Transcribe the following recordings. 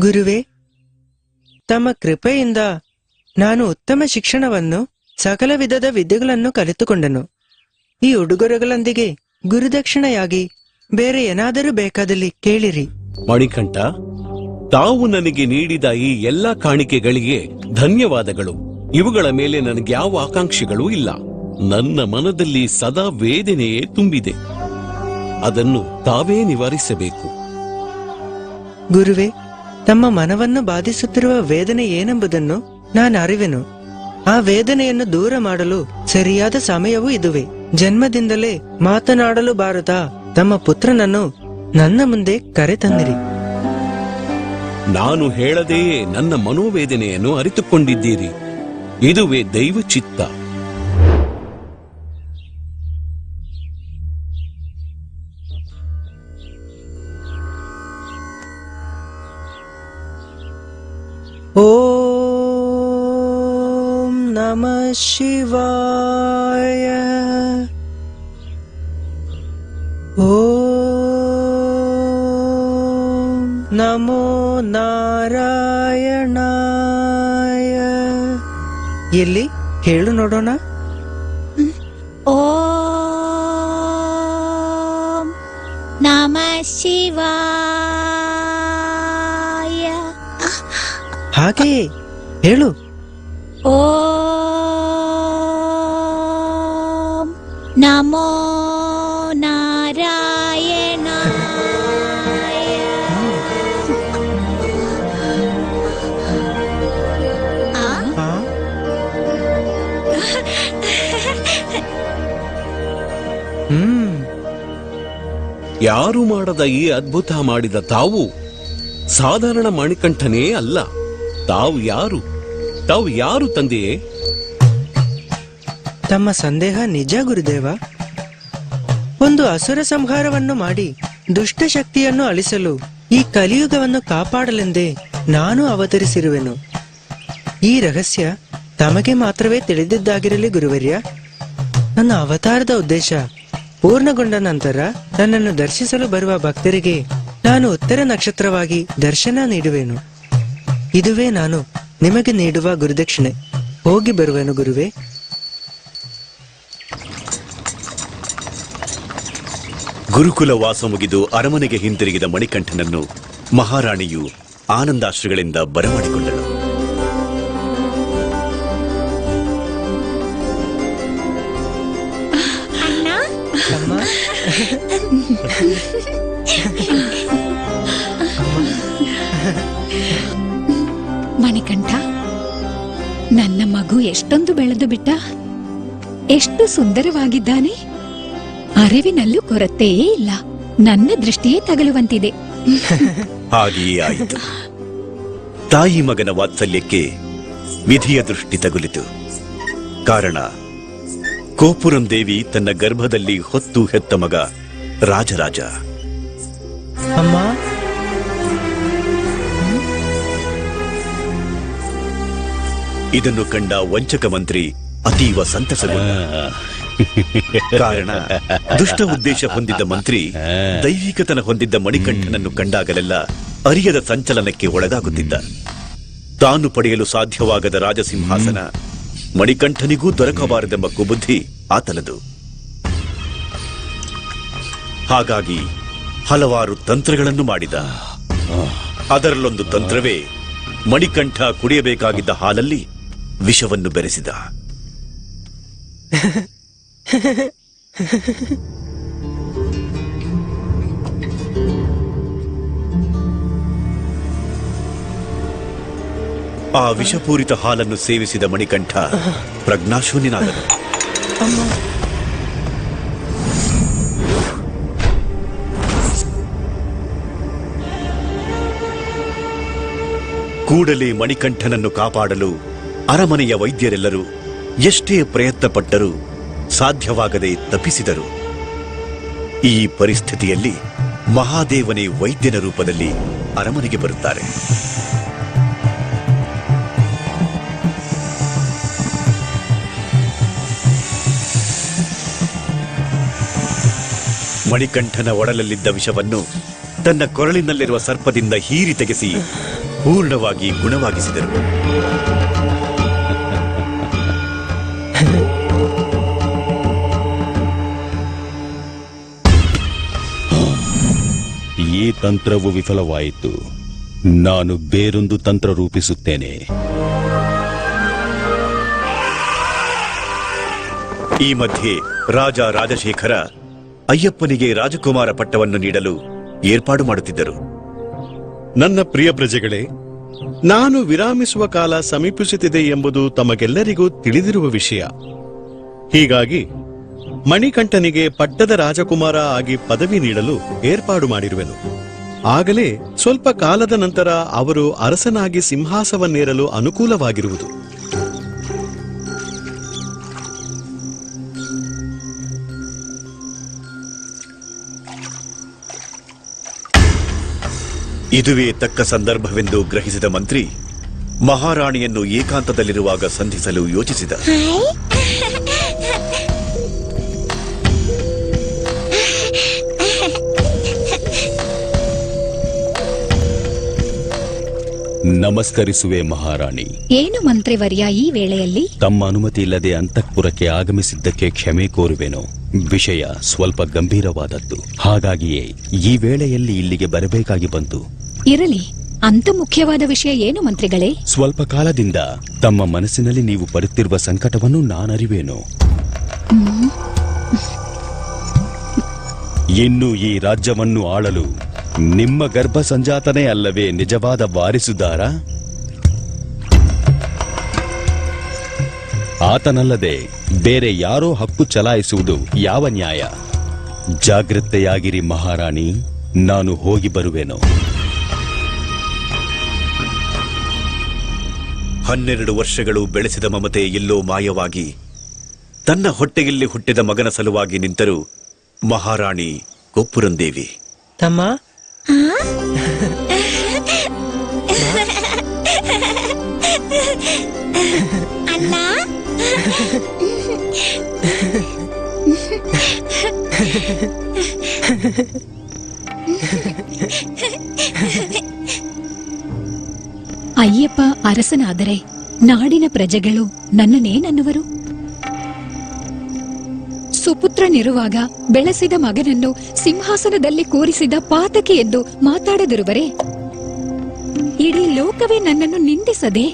ಗುರುವೇ ತಮ್ಮ ಕೃಪೆಯಿಂದ ನಾನು ಉತ್ತಮ ಶಿಕ್ಷಣವನ್ನು ಸಕಲ ವಿಧದ ವಿದ್ಯೆಗಳನ್ನು ಕಲಿತುಕೊಂಡನು. ಈ ಉಡುಗೊರೆಗಳೊಂದಿಗೆ ಗುರುದಕ್ಷಿಣೆಯಾಗಿ ಬೇರೆ ಏನಾದರೂ ಬೇಕಾದಲ್ಲಿ ಕೇಳಿರಿ. ಮಣಿಕಂಠ ತಾವು ನನಗೆ ನೀಡಿದ ಈ ಎಲ್ಲಾ ಕಾಣಿಕೆಗಳಿಗೆ ಧನ್ಯವಾದಗಳು. ಇವುಗಳ ಮೇಲೆ ನನಗೆ ಯಾವ ಆಕಾಂಕ್ಷೆಗಳೂ ಇಲ್ಲ. ನನ್ನ ಮನದಲ್ಲಿ ಸದಾ ವೇದನೆಯೇ ತುಂಬಿದೆ. ಅದನ್ನು ತಾವೇ ನಿವಾರಿಸಬೇಕು. ಗುರುವೇ ತಮ್ಮ ಮನವನ್ನು ಬಾಧಿಸುತ್ತಿರುವ ವೇದನೆ ಏನೆಂಬುದನ್ನು ನಾನು ಅರಿವೆನು. ಆ ವೇದನೆಯನ್ನು ದೂರ ಮಾಡಲು ಸರಿಯಾದ ಸಮಯವೂ ಇದುವೆ. ಜನ್ಮದಿಂದಲೇ ಮಾತನಾಡಲು ಬಾರದ, ತಮ್ಮ ಪುತ್ರನನ್ನು ನನ್ನ ಮುಂದೆ ಕರೆತಂದಿರಿ ನಾನು ಹೇಳದೆಯೇ ನನ್ನ ಮನೋವೇದನೆಯನ್ನು ಅರಿತುಕೊಂಡಿದ್ದೀರಿ. ಇದುವೇ ದೈವ ಚಿತ್ತ ನಮ ಶಿವಾಯ ಓಂ ನಮೋ ನಾರಾಯಣಾಯ ಎಲ್ಲಿ? ಹೇಳು ನೋಡೋಣ. ಓ ನಮ ಶಿವಾಯ. ಹಾಗೆ ಹೇಳು. ಓಂ ನಮೋ ಆ? ಹ್ಮ್. ಯಾರು ಮಾಡದ ಈ ಅದ್ಭುತ ಮಾಡಿದ ತಾವು? ಸಾಧಾರಣ ಮಣಿಕಂಠನೇ ಅಲ್ಲ. ತಾವು ಯಾರು? ತಾವು ಯಾರು ತಂದೆಯೇ? ತಮ್ಮ ಸಂದೇಹ ನಿಜ ಗುರುದೇವ. ಒಂದು ಅಸುರ ಸಂಹಾರವನ್ನು ಮಾಡಿ ದುಷ್ಟ ಶಕ್ತಿಯನ್ನು ಅಳಿಸಲು ಈ ಕಲಿಯುಗವನ್ನು ಕಾಪಾಡಲೆಂದೇ ನಾನು ಅವತರಿಸಿರುವೆನು. ಈ ರಹಸ್ಯ ತಮಗೆ ಮಾತ್ರವೇ ತಿಳಿದಿದ್ದಾಗಿರಲಿ ಗುರುವರ್ಯ. ನನ್ನ ಅವತಾರದ ಉದ್ದೇಶ ಪೂರ್ಣಗೊಂಡ ನಂತರ ನನ್ನನ್ನು ದರ್ಶಿಸಲು ಬರುವ ಭಕ್ತರಿಗೆ ನಾನು ಉತ್ತರ ನಕ್ಷತ್ರವಾಗಿ ದರ್ಶನ ನೀಡುವೆನು. ಇದುವೇ ನಾನು ನಿಮಗೆ ನೀಡುವ ಗುರುದಕ್ಷಿಣೆ. ಹೋಗಿ ಬರುವೆನು ಗುರುವೇ. ಗುರುಕುಲ ವಾಸ ಮುಗಿದು ಅರಮನೆಗೆ ಹಿಂತಿರುಗಿದ ಮಣಿಕಂಠನನ್ನು ಮಹಾರಾಣಿಯು ಆನಂದಾಶ್ರುಗಳಿಂದ ಬರಮಾಡಿಕೊಂಡಳು. ಮಣಿಕಂಠ, ನನ್ನ ಮಗು ಎಷ್ಟೊಂದು ಬೆಳೆದು ಬಿಟ್ಟ? ಎಷ್ಟು ಸುಂದರವಾಗಿದ್ದಾನೆ? ಅರಿವಿನಲ್ಲೂ ಕೊರತೆಯೇ ಇಲ್ಲ. ನನ್ನ ದೃಷ್ಟಿಯೇ ತಗಲುವಂತಿದೆ. ಹಾಗೆಯೇ ಆಯಿತು. ತಾಯಿ ಮಗನ ವಾತ್ಸಲ್ಯಕ್ಕೆ ವಿಧಿಯ ದೃಷ್ಟಿ ತಗುಲಿತು. ಕಾರಣ ಕೋಪುರಂ ದೇವಿ ತನ್ನ ಗರ್ಭದಲ್ಲಿ ಹೊತ್ತು ಹೆತ್ತ ಮಗ ರಾಜರಾಜ. ಅಮ್ಮ? ಇದನ್ನು ಕಂಡ ವಂಚಕ ಮಂತ್ರಿ ಅತೀವ ಸಂತಸಗೊಂಡ. ಕಾರಣ ದುಷ್ಟ ಉದ್ದೇಶ ಹೊಂದಿದ್ದ ಮಂತ್ರಿ ದೈವಿಕತನ ಹೊಂದಿದ್ದ ಮಣಿಕಂಠನನ್ನು ಕಂಡಾಗಲೆಲ್ಲ ಅರಿಯದ ಸಂಚಲನಕ್ಕೆ ಒಳಗಾಗುತ್ತಿದ್ದ. ತಾನು ಪಡೆಯಲು ಸಾಧ್ಯವಾಗದ ರಾಜಸಿಂಹಾಸನ ಮಣಿಕಂಠನಿಗೂ ದೊರಕಬಾರದೆಂಬ ಕುಬುದ್ಧಿ ಆತನದು. ಹಾಗಾಗಿ ಹಲವಾರು ತಂತ್ರಗಳನ್ನು ಮಾಡಿದ. ಅದರಲ್ಲೊಂದು ತಂತ್ರವೇ ಮಣಿಕಂಠ ಕುಡಿಯಬೇಕಾಗಿದ್ದ ಹಾಲಲ್ಲಿ ವಿಷವನ್ನು ಬೆರೆಸಿದ. ಆ ವಿಷಪೂರಿತ ಹಾಲನ್ನು ಸೇವಿಸಿದ ಮಣಿಕಂಠ ಪ್ರಜ್ಞಾಶೂನ್ಯನಾದನು. ಕೂಡಲೇ ಮಣಿಕಂಠನನ್ನು ಕಾಪಾಡಲು ಅರಮನೆಯ ವೈದ್ಯರೆಲ್ಲರೂ ಎಷ್ಟೇ ಪ್ರಯತ್ನ ಪಟ್ಟರೂ ಸಾಧ್ಯವಾಗದೆ ತಪ್ಪಿಸಿದರು. ಈ ಪರಿಸ್ಥಿತಿಯಲ್ಲಿ ಮಹಾದೇವನೇ ವೈದ್ಯನ ರೂಪದಲ್ಲಿ ಅರಮನೆಗೆ ಬರುತ್ತಾರೆ. ಮಣಿಕಂಠನ ಒಡಲಲ್ಲಿದ್ದ ವಿಷವನ್ನು ತನ್ನ ಕೊರಳಿನಲ್ಲಿರುವ ಸರ್ಪದಿಂದ ಹೀರಿ ತೆಗೆಸಿ ಪೂರ್ಣವಾಗಿ ಗುಣವಾಗಿಸಿದರು. ತಂತ್ರವು ವಿಫಲವಾಯಿತು. ನಾನು ಬೇರೊಂದು ತಂತ್ರ ರೂಪಿಸುತ್ತೇನೆ. ಈ ಮಧ್ಯೆ ರಾಜ ರಾಜಶೇಖರ ಅಯ್ಯಪ್ಪನಿಗೆ ರಾಜಕುಮಾರ ಪಟ್ಟವನ್ನು ನೀಡಲು ಏರ್ಪಾಡು ಮಾಡುತ್ತಿದ್ದರು. ನನ್ನ ಪ್ರಿಯ ಪ್ರಜೆಗಳೇ, ನಾನು ವಿರಾಮಿಸುವ ಕಾಲ ಸಮೀಪಿಸುತ್ತಿದೆ ಎಂಬುದು ತಮಗೆಲ್ಲರಿಗೂ ತಿಳಿದಿರುವ ವಿಷಯ. ಹೀಗಾಗಿ ಮಣಿಕಂಠನಿಗೆ ಪಟ್ಟದ ರಾಜಕುಮಾರ ಆಗಿ ಪದವಿ ನೀಡಲು ಏರ್ಪಾಡು ಮಾಡಿರುವೆನು. ಆಗಲೇ ಸ್ವಲ್ಪ ಕಾಲದ ನಂತರ ಅವರು ಅರಸನಾಗಿ ಸಿಂಹಾಸವನ್ನೇರಲು ಅನುಕೂಲವಾಗಿರುವುದು. ಇದುವೇ ತಕ್ಕ ಸಂದರ್ಭವೆಂದು ಗ್ರಹಿಸಿದ ಮಂತ್ರಿ ಮಹಾರಾಣಿಯನ್ನು ಏಕಾಂತದಲ್ಲಿರುವಾಗ ಸಂಧಿಸಲು ಯೋಚಿಸಿದ. ನಮಸ್ಕರಿಸುವೆ ಮಹಾರಾಣಿ. ಏನು ಮಂತ್ರಿವರ್ಯ ಈ ವೇಳೆಯಲ್ಲಿ? ತಮ್ಮ ಅನುಮತಿ ಇಲ್ಲದೆ ಅಂತಃಪುರಕ್ಕೆ ಆಗಮಿಸಿದ್ದಕ್ಕೆ ಕ್ಷಮೆ ಕೋರುವೆನು. ವಿಷಯ ಸ್ವಲ್ಪ ಗಂಭೀರವಾದದ್ದು. ಹಾಗಾಗಿಯೇ ಈ ವೇಳೆಯಲ್ಲಿ ಇಲ್ಲಿಗೆ ಬರಬೇಕಾಗಿ ಬಂತು. ಇರಲಿ. ಅಂತ ಮುಖ್ಯವಾದ ವಿಷಯ ಏನು ಮಂತ್ರಿಗಳೇ? ಸ್ವಲ್ಪ ಕಾಲದಿಂದ ತಮ್ಮ ಮನಸ್ಸಿನಲ್ಲಿ ನೀವು ಪಡುತ್ತಿರುವ ಸಂಕಟವನ್ನು ನಾನರಿವೇನು. ಇನ್ನು ಈ ರಾಜ್ಯವನ್ನು ಆಳಲು ನಿಮ್ಮ ಗರ್ಭ ಸಂಜಾತನೇ ಅಲ್ಲವೇ ನಿಜವಾದ ವಾರಿಸುದಾರ ಆತನಲ್ಲದೆ ಬೇರೆ ಯಾರೋ ಹಕ್ಕು ಚಲಾಯಿಸುವುದು ಯಾವ ನ್ಯಾಯ? ಜಾಗೃತೆಯಾಗಿರಿ ಮಹಾರಾಣಿ ನಾನು ಹೋಗಿ ಬರುವೆನು. ಹನ್ನೆರಡು ವರ್ಷಗಳು ಬೆಳೆಸಿದ ಮಮತೆ ಎಲ್ಲೋ ಮಾಯವಾಗಿ ತನ್ನ ಹೊಟ್ಟೆಯಲ್ಲಿ ಹುಟ್ಟಿದ ಮಗನ ಸಲುವಾಗಿ ನಿಂತರು ಮಹಾರಾಣಿ ಗೋಪುರಂದೇವಿ ತಮ್ಮ ಅಣ್ಣ ಅಯ್ಯಪ್ಪ ಅರಸನಾದರೆ ನಾಡಿನ ಪ್ರಜೆಗಳು ನನ್ನನ್ನೇನನ್ನುವರು? ಸುಪುತ್ರನಿರುವಾಗ ಬೆಳೆಸಿದ ಮಗನನ್ನು ಸಿಂಹಾಸನದಲ್ಲಿ ಕೂರಿಸಿದ ಪಾತಕಿ ಎಂದು ಮಾತಾಡದಿರುವರೆ, ಇಡೀ ಲೋಕವೇ ನನ್ನನ್ನು ನಿಂದಿಸದೆ?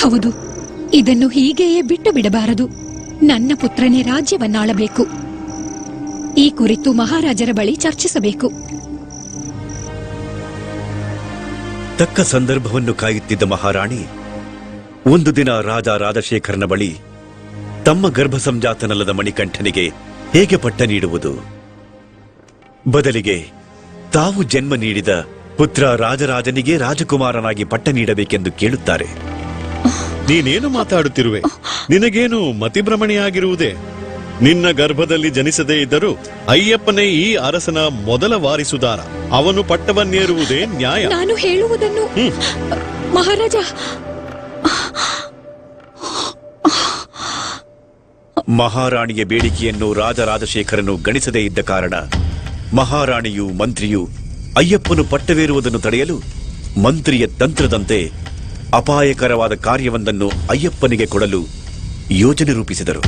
ಹೌದು, ಇದನ್ನು ಹೀಗೆಯೇ ಬಿಟ್ಟು ಬಿಡಬಾರದು ನನ್ನ ಪುತ್ರನೇ ರಾಜ್ಯವನ್ನಾಳಬೇಕು. ಈ ಕುರಿತು ಮಹಾರಾಜರ ಬಳಿ ಚರ್ಚಿಸಬೇಕು. ತಕ್ಕ ಸಂದರ್ಭವನ್ನು ಕಾಯುತ್ತಿದ್ದ ಮಹಾರಾಣಿ, ಒಂದು ದಿನ ರಾಜ ರಾಜಶೇಖರನ ಬಳಿ ತಮ್ಮ ಗರ್ಭ ಸಂಜಾತನಲ್ಲದ ಮಣಿಕಂಠನಿಗೆ ಹೇಗೆ ಪಟ್ಟ ನೀಡುವುದು? ಬದಲಿಗೆ ತಾವು ಜನ್ಮ ನೀಡಿದ ಪುತ್ರ ರಾಜರಾಜನಿಗೆ ರಾಜಕುಮಾರನಾಗಿ ಪಟ್ಟ ನೀಡಬೇಕೆಂದು ಕೇಳುತ್ತಾರೆ. ನೀನೇನು ಮಾತಾಡುತ್ತಿರುವೆ? ನಿನಗೇನು ಮತಿಭ್ರಮಣೆಯಾಗಿರುವುದೇ? ನಿನ್ನ ಗರ್ಭದಲ್ಲಿ ಜನಿಸದೇ ಇದ್ದರೂ ಅಯ್ಯಪ್ಪನೇ ಈ ಅರಸನ ಮೊದಲ ವಾರಿಸುದಾರ. ಅವನು ಪಟ್ಟವನ್ನೇರುವುದೇ ನ್ಯಾಯ. ನಾನು ಹೇಳುವುದನ್ನು ಮಹಾರಾಜ ಮಹಾರಾಣಿಯ ಬೇಡಿಕೆಯನ್ನು ರಾಜರಾಜಶೇಖರನು ಗಣಿಸದೇ ಇದ್ದ ಕಾರಣ ಮಹಾರಾಣಿಯು ಮಂತ್ರಿಯು ಅಯ್ಯಪ್ಪನು ಪಟ್ಟವೇರುವುದನ್ನು ತಡೆಯಲು ಮಂತ್ರಿಯ ತಂತ್ರದಂತೆ ಅಪಾಯಕರವಾದ ಕಾರ್ಯವೊಂದನ್ನು ಅಯ್ಯಪ್ಪನಿಗೆ ಕೊಡಲು ಯೋಜನೆ ರೂಪಿಸಿದರು.